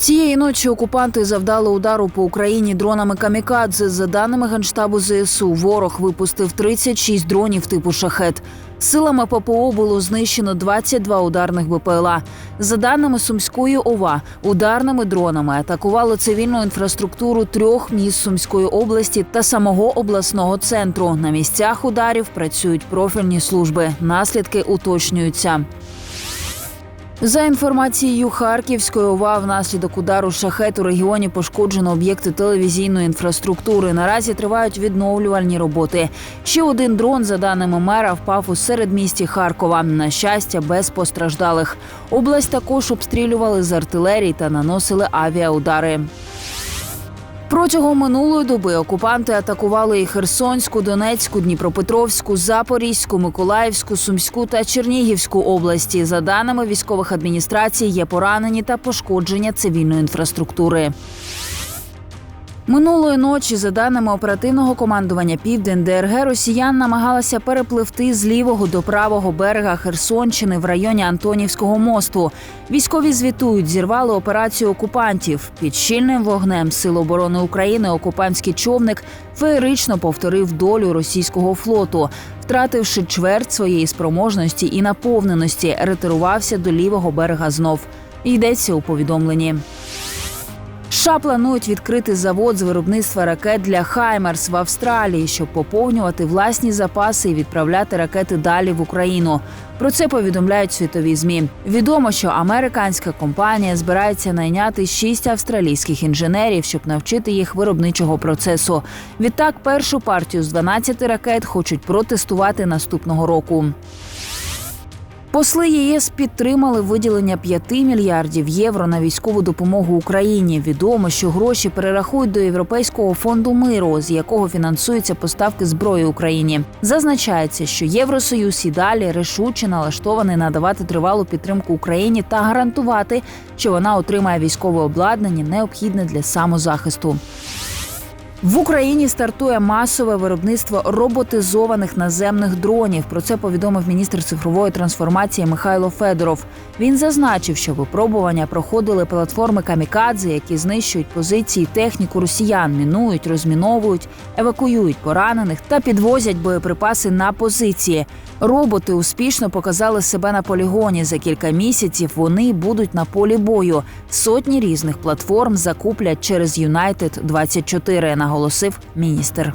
Цієї ночі окупанти завдали удару по Україні дронами камікадзе. За даними генштабу ЗСУ, ворог випустив 36 дронів типу шахет. Силами ППО було знищено 22 ударних БПЛА. За даними Сумської ОВА, ударними дронами атакували цивільну інфраструктуру трьох міст Сумської області та самого обласного центру. На місцях ударів працюють профільні служби. Наслідки уточнюються. За інформацією Харківської ОВА, внаслідок удару шахет у регіоні пошкоджено об'єкти телевізійної інфраструктури. Наразі тривають відновлювальні роботи. Ще один дрон, за даними мера, впав у середмісті Харкова. На щастя, без постраждалих. Область також обстрілювали з артилерії та наносили авіаудари. Протягом минулої доби окупанти атакували і Херсонську, Донецьку, Дніпропетровську, Запорізьку, Миколаївську, Сумську та Чернігівську області. За даними військових адміністрацій, є поранені та пошкодження цивільної інфраструктури. Минулої ночі, за даними оперативного командування Південь, ДРГ Росіян намагалася перепливти з лівого до правого берега Херсонщини в районі Антонівського мосту. Військові звітують, зірвали операцію окупантів. Під щільним вогнем Сил оборони України окупантський човник феєрично повторив долю російського флоту, втративши чверть своєї спроможності і наповненості, ретирувався до лівого берега знов. Йдеться у повідомленні. США планують відкрити завод з виробництва ракет для Хаймерс в Австралії, щоб поповнювати власні запаси і відправляти ракети далі в Україну. Про це повідомляють світові змі. Відомо, що американська компанія збирається найняти шість австралійських інженерів, щоб навчити їх виробничого процесу. Відтак, першу партію з 12 ракет хочуть протестувати наступного року. Посли ЄС підтримали виділення 5 мільярдів євро на військову допомогу Україні. Відомо, що гроші перерахують до Європейського фонду миру, з якого фінансуються поставки зброї Україні. Зазначається, що Євросоюз і далі рішуче налаштований надавати тривалу підтримку Україні та гарантувати, що вона отримає військове обладнання, необхідне для самозахисту. В Україні стартує масове виробництво роботизованих наземних дронів. Про це повідомив міністр цифрової трансформації Михайло Федоров. Він зазначив, що випробування проходили платформи камікадзе, які знищують позиції техніку росіян, мінують, розміновують, евакуюють поранених та підвозять боєприпаси на позиції. Роботи успішно показали себе на полігоні. За кілька місяців вони будуть на полі бою. Сотні різних платформ закуплять через United 24, наголосив міністр.